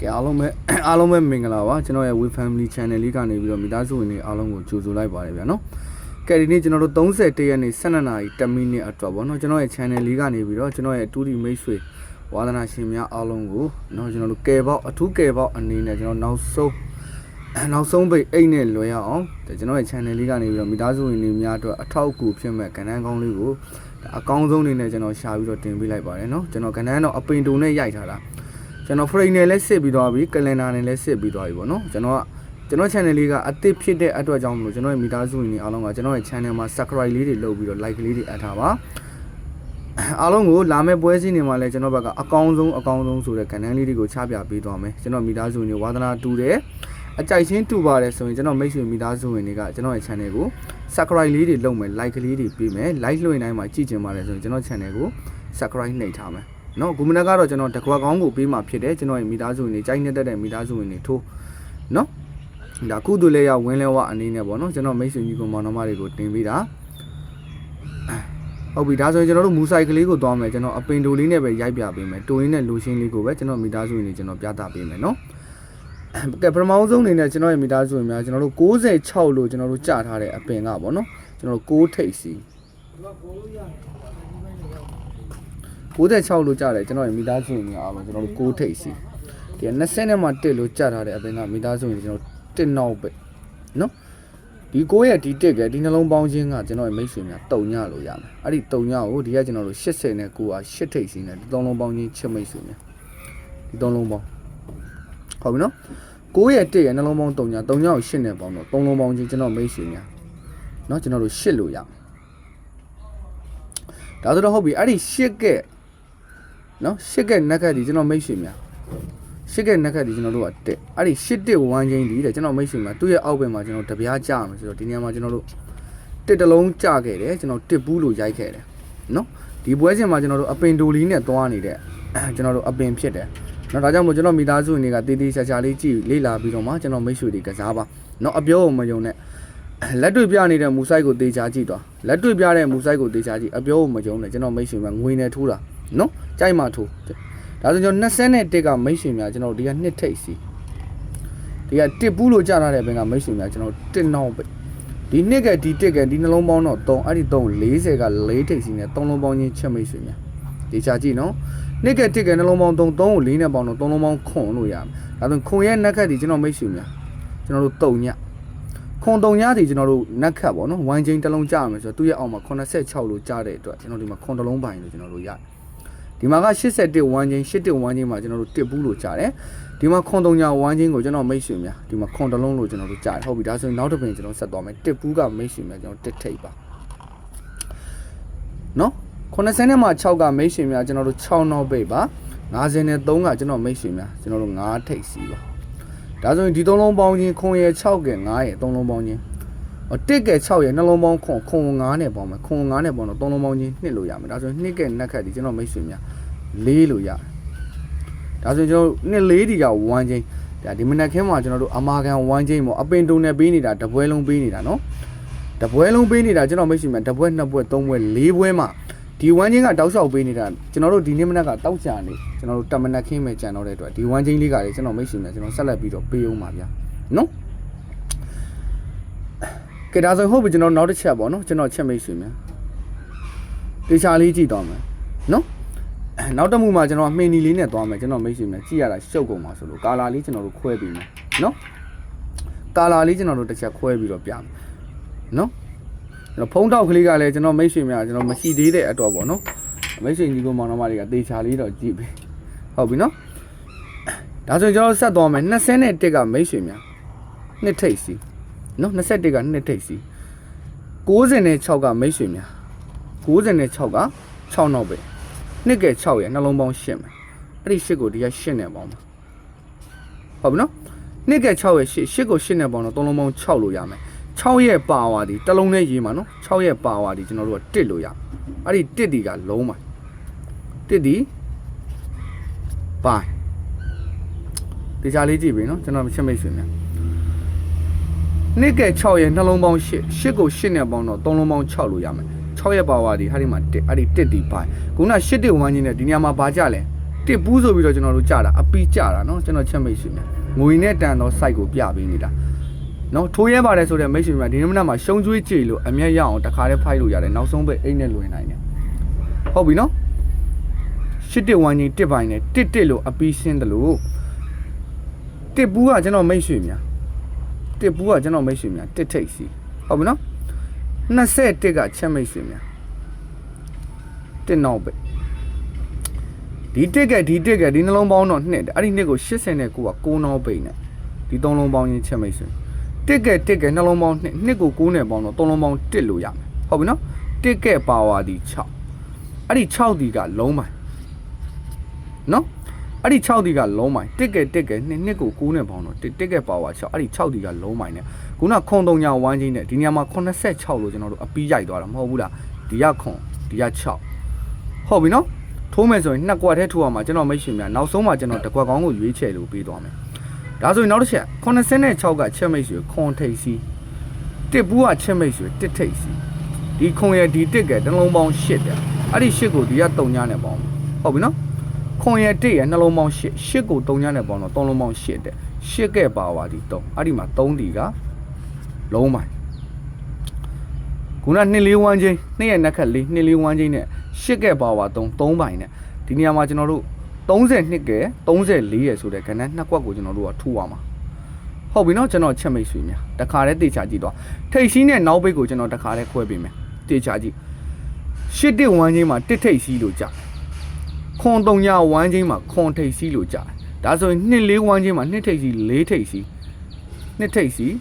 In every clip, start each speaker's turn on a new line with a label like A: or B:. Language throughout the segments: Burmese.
A: ကဲအားလုံးပဲအားလုံးပဲမင်္ဂလာပါကျွန်တော်ရဲ့ We Family Channel လေးကနေပြီးတော့မိသားစုဝင်တွေအားလုံးကိုကြိုဆိုလိုက်ပါတယ်ဗျာနော်ကဲဒီနေ့ကျွန်တော်တို့31ရက်နေ့12နာရီ10မိနစ်အတွက်ပေါ့နော်ကျွန်တော်ရဲ့ channel လေးကနေပြီးတော့ကျွန်တော်ရဲ့တူဒီမိတ်ဆွေဝါသနာရှင်များအားလုံးကိုနော်ကျွန်တော်တို့ကယ်ပေါက်အထူးကယ်ပေါက်အနေနဲ့ကျွန်တော်နောက်ဆုံးနောက်ဆုံးပိတ်အိတ်နဲ့လွယ်ရအောင်ဒါကျွန်တော်ရဲ့ channel လေးကနေပြီးတော့မိသားစုဝင်တွေများအတွက်အထောက်အကူဖြစ်မဲ့ကဏ္ဍကောင်းလေးကိုဒါအကောင်းဆုံးအနေနဲ့ကျွန်တော်ရှာပြီးတော့တင်ပေးလိုက်ပါတယ်နော်ကျွန်တော်ကဏ္ဍတော့အပင်တုံနဲ့ရိုက်ထားတာ ကျွန်တော် frame နဲ့လည်းစစ်ပြီးသွားပြီ calendar နဲ့လည်းစစ်ပြီးသွားပြီပေါ့နော်ကျွန်တော်ကကျွန်တော် channel လေးကအသစ်ဖြစ်တဲ့အတွက်ကြောင့်မလို့ကျွန်တော်ရဲ့မိသားစုဝင်တွေအားလုံးကကျွန်တော်ရဲ့ channel မှာ subscribe လေးတွေလုပ်ပြီးတော့ like လေးတွေအပ်ထားပါအားလုံးကိုလာမယ့်ပွဲစဉ်တွေမှာလည်းကျွန်တော်ဘက်ကအကောင်းဆုံးအကောင်းဆုံးဆိုတဲ့ကဏ္ဍလေးတွေကိုချပြပေးသွားမယ်ကျွန်တော်မိသားစုဝင်တွေဝါသနာတူတယ်အကြိုက်ချင်းတူပါတယ်ဆိုရင်ကျွန်တော်မိတ်ဆွေမိသားစုဝင်တွေကကျွန်တော်ရဲ့ channel ကို subscribe လေးတွေလုပ်မယ် like လေးတွေပေးမယ် like လွှင့်တိုင်းမှာကြည့်ချင်ပါတယ်ဆိုရင်ကျွန်တော် channel ကို subscribe နှိပ်ထားမယ် နော်ဂူမနက်ကတော့ကျွန်တော်တကွာကောင်းကိုပေးမှဖြစ်တယ်ကျွန်တော်ရဲ့မိသားစုဝင်တွေကြိုက်နေတတ်တဲ့မိသားစုဝင်တွေထိုးနော်ဒါကုသိုလ်လေးရဝင်းလဲဝအနေနဲ့ပေါ့နော်ကျွန်တော်မိတ်ဆွေကြီးကောင်မောင်နှမတွေကိုတင်ပေးတာဟုတ်ပြီဒါဆိုရင်ကျွန်တော်တို့မူဆိုင်ကလေးကိုသွားမယ်ကျွန်တော်အပင်တိုလေးနဲ့ပဲရိုက်ပြပေးမယ်တိုရင်းနဲ့လိုရှင်းလေးကိုပဲကျွန်တော်မိသားစုဝင်တွေကျွန်တော်ပြသပေးမယ်နော်ကဲပထမဆုံးအနေနဲ့ကျွန်တော်ရဲ့မိသားစုဝင်များကျွန်တော်တို့66လို့ကျွန်တော်တို့ကြာထားတဲ့အပင်ကပေါ့နော်ကျွန်တော်တို့6ထိပ်စီ 96လို့ကြာတယ်ကျွန်တော်ရဲ့မိသားစုဝင်များအားလုံးကျွန်တော်တို့6ထိပ်စီဒီ20နဲ့မှ1လို့ကြာထားတဲ့အပင်ကမိသားစုဝင်ကျွန်တော်1နောက်ပဲနော်ဒီ9ရဲ့ဒီ1ကဒီနှလုံးပေါင်းခြင်းကကျွန်တော်ရဲ့မိတ်ဆွေများတုံညလို့ရမယ်အဲ့ဒီတုံညကိုဒီကကျွန်တော်တို့80နဲ့9က8ထိပ်စီနဲ့ဒီသုံးလုံးပေါင်းခြင်းချစ်မိတ်ဆွေများဒီသုံးလုံးပေါင်းဟုတ်ပြီနော်9ရဲ့1ရဲ့နှလုံးပေါင်းတုံညတုံညကို8နဲ့ပေါင်းတော့သုံးလုံးပေါင်းခြင်းကျွန်တော်မိတ်ဆွေများနော်ကျွန်တော်တို့8လို့ရမယ်ဒါဆိုတော့ဟုတ်ပြီအဲ့ဒီ8ကဲ နော်8ကဲနက်ကတ်ဒီကျွန်တော်မိတ်ဆွေများရှစ်ကဲနက်ကတ်ဒီကျွန်တော်တို့ကတက်အဲ့ဒီရှစ်တစ်ဝမ်းချင်းဒီတဲ့ကျွန်တော်မိတ်ဆွေမှာသူ့ရဲ့အောက်ဘက်မှာကျွန်တော်တပြားကြာမယ်ဆိုတော့ဒီနေရာမှာကျွန်တော်တို့တစ်တလုံးကြာခဲ့တယ်ကျွန်တော်တစ်ဘူးလို့ရိုက်ခဲ့တယ်နော်ဒီပွဲစဉ်မှာကျွန်တော်တို့အပင်တိုလီနဲ့သွားနေတဲ့ကျွန်တော်တို့အပင်ဖြစ်တယ်နော်ဒါကြောင့်မို့ကျွန်တော်မိသားစုဝင်တွေကတေးသေးချာချာလေးကြည့်လေ့လာပြီးတော့မှကျွန်တော်မိတ်ဆွေတွေကစားပါနော်အပြောကိုမယုံနဲ့လက်တွေ့ပြနေတဲ့မူဆိုင်ကိုတေချာကြည့်တော့လက်တွေ့ပြတဲ့မူဆိုင်ကိုတေချာကြည့်အပြောကိုမယုံနဲ့ကျွန်တော်မိတ်ဆွေမှာငွေနဲ့ထိုးတာ နော်ကြိုက်မှထိုးဒါဆိုကျွန်တော်20နဲ့1ကမိတ်ဆွေများကျွန်တော်ဒီကနှစ်ထိပ်စီဒီကတစ်ပူးလို့ကြာထားတဲ့ဘင်ကမိတ်ဆွေများကျွန်တော်တစ်နောက်ပဲဒီနှစ်ကဒီတစ်ကဒီနှလုံးပေါင်းတော့3အဲ့ဒီ3 40က4ထိပ်စီနဲ့3လုံးပေါင်းချင်းချက်မိတ်ဆွေများဒီချာကြည့်နော်နှစ်ကတစ်ကနှလုံးပေါင်း3 3ကို4နဲ့ပေါင်းတော့3လုံးပေါင်းခွန်လို့ရမယ်ဒါဆိုခွန်ရဲ့နက်ခတ်ဒီကျွန်တော်မိတ်ဆွေများကျွန်တော်တို့3ညခွန်3ညဒီကျွန်တော်တို့နက်ခတ်ပေါ့နော်ဝိုင်းချင်းတစ်လုံးကြာမယ်ဆိုတော့သူ့ရဲ့အောက်မှာ86လို့ကြာတဲ့အတွက်ကျွန်တော်ဒီမှာခွန်တစ်လုံးပိုင်လို့ကျွန်တော်တို့ရတယ် ဒီမှာက81ဝမ်းချင်း81ဝမ်းချင်းမှာကျွန်တော်တို့တစ်ဘူးလို့ကြားတယ်ဒီမှာခွန်တုံညာဝမ်းချင်းကိုကျွန်တော်မိတ်ဆွေများဒီမှာခွန်တလုံးလို့ကျွန်တော်တို့ကြားတယ်ဟုတ်ပြီဒါဆိုရင်နောက်တစ်ပင်ကျွန်တော်ဆက်သွားမယ်တစ်ဘူးကမိတ်ဆွေများကျွန်တော်တစ်ထိပ်ပါနော်90နဲ့မှ6ကမိတ်ဆွေများကျွန်တော်တို့6နောက်ပိတ်ပါ50နဲ့3ကကျွန်တော်မိတ်ဆွေများကျွန်တော်တို့9ထိပ်စီပါဒါဆိုရင်ဒီသုံးလုံးပေါင်းချင်းခွန်ရဲ့6က9ရဲ့သုံးလုံးပေါင်းချင်းဟို တစ်က6ရဲ့နှလုံးပေါင်းခွန်ခွန်9နဲ့ပေါင်းမယ်ခွန်9နဲ့ပေါင်းတော့သုံးလုံးပေါင်းချင်းနှစ်လို့ရမယ်ဒါဆိုရင်နှစ်ကနက်ခတ်ဒီကျွန်တော်မိတ်ဆွေများလေးလို့ရတယ်ဒါဆိုရင်ကျွန်တော်နှစ်လေးဒီက1ချင်းဒါဒီမနက်ခင်းမှာကျွန်တော်တို့အမာခံ1ချင်းပေါ့အပင်တုံနဲ့ပေးနေတာတပွဲလုံးပေးနေတာနော်တပွဲလုံးပေးနေတာကျွန်တော်မိတ်ဆွေများတပွဲနှစ်ပွဲသုံးပွဲလေးပွဲမှာဒီ1ချင်းကတောက်လျှောက်ပေးနေတာကျွန်တော်တို့ဒီနေ့မနက်ကတောက်ချာနေကျွန်တော်တို့တမနက်ခင်းပဲကြံတော့တဲ့အတွက်ဒီ1ချင်းလေးကလေကျွန်တော်မိတ်ဆွေများကျွန်တော်ဆက်လက်ပြီးတော့ပေးအောင်ပါဗျာနော် ကဲဒါဆိုဟုတ်ပြီကျွန်တော်နောက်တစ်ချက်ပေါ့နော်ကျွန်တော်ချက်မိတ်ဆွေများတေချာလေးကြည့်တော့မယ်နော်နောက်တစ်မှုမှာကျွန်တော်မှင်နီလေးနဲ့သွားမယ်ကျွန်တော်မိတ်ဆွေများကြည့်ရတာရှုပ်ကုန်ပါဆိုလို့ကာလာလေးကျွန်တော်တို့ခွဲပြီးမယ်နော်ကာလာလေးကျွန်တော်တို့တစ်ချက်ခွဲပြီးတော့ပြမယ်နော်ကျွန်တော်ဖုံးတောက်ကလေးကလည်းကျွန်တော်မိတ်ဆွေများကျွန်တော်မရှိသေးတဲ့အတွက်ပေါ့နော်မိတ်ဆွေညီကောင်မောင်နှမတွေကတေချာလေးတော့ကြည့်ပြီဟုတ်ပြီနော်ဒါဆိုရင်ကျွန်တော်ဆက်သွားမယ်21ကမိတ်ဆွေများနှစ်ထိပ်စီ နော်21ကနှစ်ထိပ်စီ96ကမိတ်ဆွေများ96က6နောက်ပဲနှစ်ကဲ6ရဲ့နှလုံးပေါင်း8မယ်အဲ့ဒီ8ကိုဒီက8နဲ့ပေါင်းပါဟုတ်ပြီနော်နှစ်ကဲ6ရဲ့8 8ကို8နဲ့ပေါင်းတော့သုံးလုံးပေါင်း6လို့ရမယ်6ရဲ့ပါဝါဒီတစ်လုံးနဲ့ရေးမှာနော်6ရဲ့ပါဝါဒီကျွန်တော်တို့က1လို့ရအဲ့ဒီ1ဒီကလုံးပါ1ဒီပိုင်းဒီကြလေးကြည့်ပြီနော်ကျွန်တော်ရှင်းမိတ်ဆွေများ နှစ်ကဲ6ရဲ့နှလုံးပေါင်း8 8ကို8နဲ့ပေါင်းတော့3လုံးပေါင်း6လို့ရမယ်6ရဲ့ပါဝါဒီဟာဒီမှာတက်အဲ့ဒီတက်ဒီဘိုင်ခုန8တက်ဝမ်းချင်းနဲ့ဒီနေရာမှာဘာကြလဲတက်ပူးဆိုပြီးတော့ကျွန်တော်တို့ကြတာအပီးကြတာနော်ကျွန်တော်ချက်မိတ်ရှင်ငွေနဲ့တန်တော့ site ကိုပြပေးနေတာနော်ထိုးရဲပါတယ်ဆိုတဲ့မိတ်ဆွေများဒီနေ့မနက်မှာရှုံကျွေးကြည်လို့အမျက်ရအောင်တခါတည်းဖိုက်လို့ရတယ်နောက်ဆုံးပဲအိတ်နဲ့လွင်နိုင်တယ်ဟုတ်ပြီနော်ရှစ်တစ်ဝမ်းကြီးတစ်ပိုင်းနဲ့တစ်တစ်လို့အပီးရှင်းတယ်လို့တစ်ဘူးကကျွန်တော်မိတ်ဆွေများ တစ်ဘူးကကျွန်တော်မိတ်ဆွေများတစ်ထိပ်စီဟုတ်ပြီနော်21ကချက်မိတ်ဆွေများတစ်နောက်ပဲဒီတစ်ကဒီတစ်ကဒီနှလုံးပေါင်းတော့နှစ်အဲ့ဒီနှစ်ကို80နဲ့ကိုက9နောက်ပိန်နဲ့ဒီသုံးလုံးပေါင်းချင်းချက်မိတ်ဆွေတစ်ကတစ်ကနှလုံးပေါင်းနှစ်နှစ်ကို9နဲ့ပေါင်းတော့သုံးလုံးပေါင်း1လို့ရမယ်ဟုတ်ပြီနော်တစ်ကပါဝါဒီ6အဲ့ဒီ6ဒီကလုံးပိုင်းနော် အဲ့ဒီ6ဒီကလုံးပိုင်းတက်ကတက်ကနှစ်နှစ်ကို6နဲ့ပေါင်းတော့တက်ကပါဝါ6အဲ့ဒီ6ဒီကလုံးပိုင်းနဲ့ခုနခွန်တုံညာဝမ်းချင်းနဲ့ဒီနေရာမှာ86လို့ကျွန်တော်တို့အပီးရိုက်သွားတာမဟုတ်ဘူးလားဒီကခွန်ဒီက6ဟုတ်ပြီနော်ထိုးမယ်ဆိုရင်နှစ်ကွက်ထဲထိုးရမှာကျွန်တော်မိတ်ရှင်များနောက်ဆုံးမှကျွန်တော်တစ်ကွက်ကောင်းကိုရွေးချယ်လို့ပေးသွားမယ်ဒါဆိုရင်နောက်တစ်ချက်86ကချက်မိတ်ဆွေခွန်ထိတ်စီတစ်ဘူးကချက်မိတ်ဆွေတစ်ထိတ်စီဒီခွန်ရဲ့ဒီတစ်ကတစ်လုံးပေါင်း8တယ်အဲ့ဒီ8ကိုဒီက3ညနဲ့ပေါင်းဟုတ်ပြီနော် ခွန်ရဲ့တစ်ရဲ့နှလုံးပေါင်း8 8ကို3ညနဲ့ပေါင်းတော့3လုံးပေါင်း8တယ်8ကဲပါပါဒီ3အဲ့ဒီမှာ3ဒီကလုံးပိုင်းခုန2လေးဝမ်းချင်း2ရဲ့နက်ခက်လေး2လေးဝမ်းချင်းနဲ့8ကဲပါပါ3 3ပိုင်းနဲ့ဒီနေရာမှာကျွန်တော်တို့32ကဲ34ရယ်ဆိုတဲ့ခဏနှစ်ကွက်ကိုကျွန်တော်တို့ကထိုးရမှာဟုတ်ပြီနော်ကျွန်တော်ချက်မိတ်ဆွေများတခါတည်းတေချာကြည့်တော့ထိတ်စီးနဲ့နောက်ဘိတ်ကိုကျွန်တော်တခါတည်းခွဲပေးမယ်တေချာကြည့်ရှစ်တစ်ဝမ်းချင်းမှာတစ်ထိတ်စီးလို့ကြာ ခွန်တုံညာဝမ်းချင်းမှာခွန်ထိတ်စီးလို့ကြာဒါဆိုရင်နှစ်လေးဝမ်းချင်းမှာနှစ်ထိတ်စီးလေးထိတ်စီးနှစ်ထိတ်စီး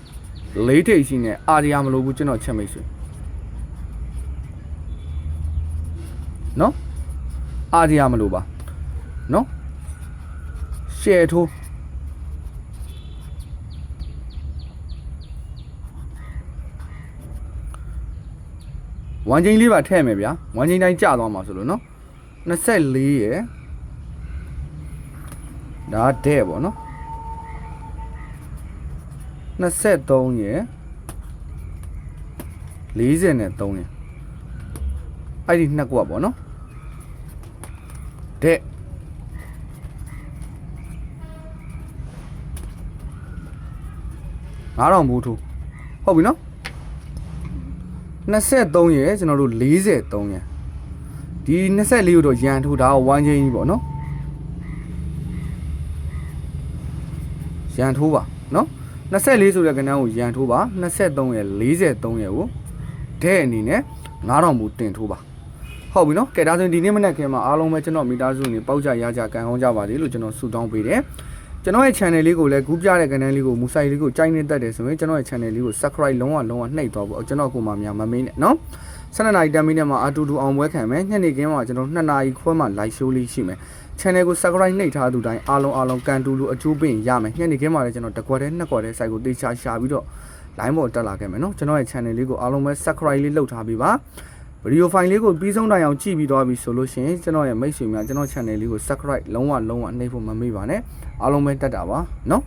A: လေးထိတ်စီးနဲ့အာရီယာမလို့ဘူးကျွန်တော်ချက်မိတ်ဆွေနော်အားရမလို့ပါနော်ရှယ်ထိုးဝမ်ချင်းလေးပါထည့်မယ်ဗျာဝမ်ချင်းတိုင်းကြာသွားမှာဆိုလို့နော် 24ရယ်ဒါတဲ့ပေါ့နော်23ရယ်43ရယ်အဲ့ဒီနှစ်ကွက်ပေါ့နော်တဲ့9000ဘူးထိုးဟုတ်ပြီနော်23ရယ်ကျွန်တော်တို့43ရယ် ဒီ24ကိုတော့ရန်ထိုးဒါကဝမ်းချင်းကြီးပေါ့နော်ရန်ထိုးပါနော်24ဆိုတဲ့ကဏ္ဍကိုရန်ထိုးပါ23ရယ်43ရယ်ကိုတဲ့အနေနဲ့9000ဘူးတင်ထိုးပါဟုတ်ပြီနော်ကဲဒါဆိုရင်ဒီနေ့မနေ့ခင်မှာအားလုံးပဲကျွန်တော်မိသားစုနေပေါက်ကြရကြကန်ကောင်းကြပါစေလို့ကျွန်တော်ဆုတောင်းပေးတယ်ကျွန်တော်ရဲ့ channel လေးကိုလည်းဂူးပြတဲ့ channel လေးကိုမူဆိုင်လေးကိုကြိုက်နေတတ်တယ်ဆိုရင်ကျွန်တော်ရဲ့ channel လေးကို subscribe လုံးဝလုံးဝနှိပ်သွားဖို့ကျွန်တော်ကိုမှများမမင်းနဲ့နော် 12နာရီတမ်းမင်းနဲ့မှာအတူတူအောင်ပွဲခံမယ်ညနေခင်းမှာကျွန်တော်2နာရီခွဲမှာ live show လေးရှိမယ် channel ကို subscribe နှိပ်ထားသူတိုင်းအားလုံးအားလုံးကန်တူလူအကျိုးပေးရင်ရမယ်ညနေခင်းမှာလည်းကျွန်တော်တစ်ခွက်တည်းနှစ်ခွက်တည်း site ကိုတေချာရှာပြီးတော့ line ပေါ်တက်လာခဲ့မယ်နော်ကျွန်တော်ရဲ့ channel လေးကိုအားလုံးပဲ subscribe လေးလုပ်ထားပြီးပါဗီဒီယိုဖိုင်လေးကိုပြီးဆုံးတိုင်အောင်ကြည့်ပြီးသွားပြီဆိုလို့ရှိရင်ကျွန်တော်ရဲ့မိတ်ဆွေများကျွန်တော် channel လေးကို subscribe လုံးဝလုံးဝနှိပ်ဖို့မမေ့ပါနဲ့အားလုံးပဲတက်တာပါနော်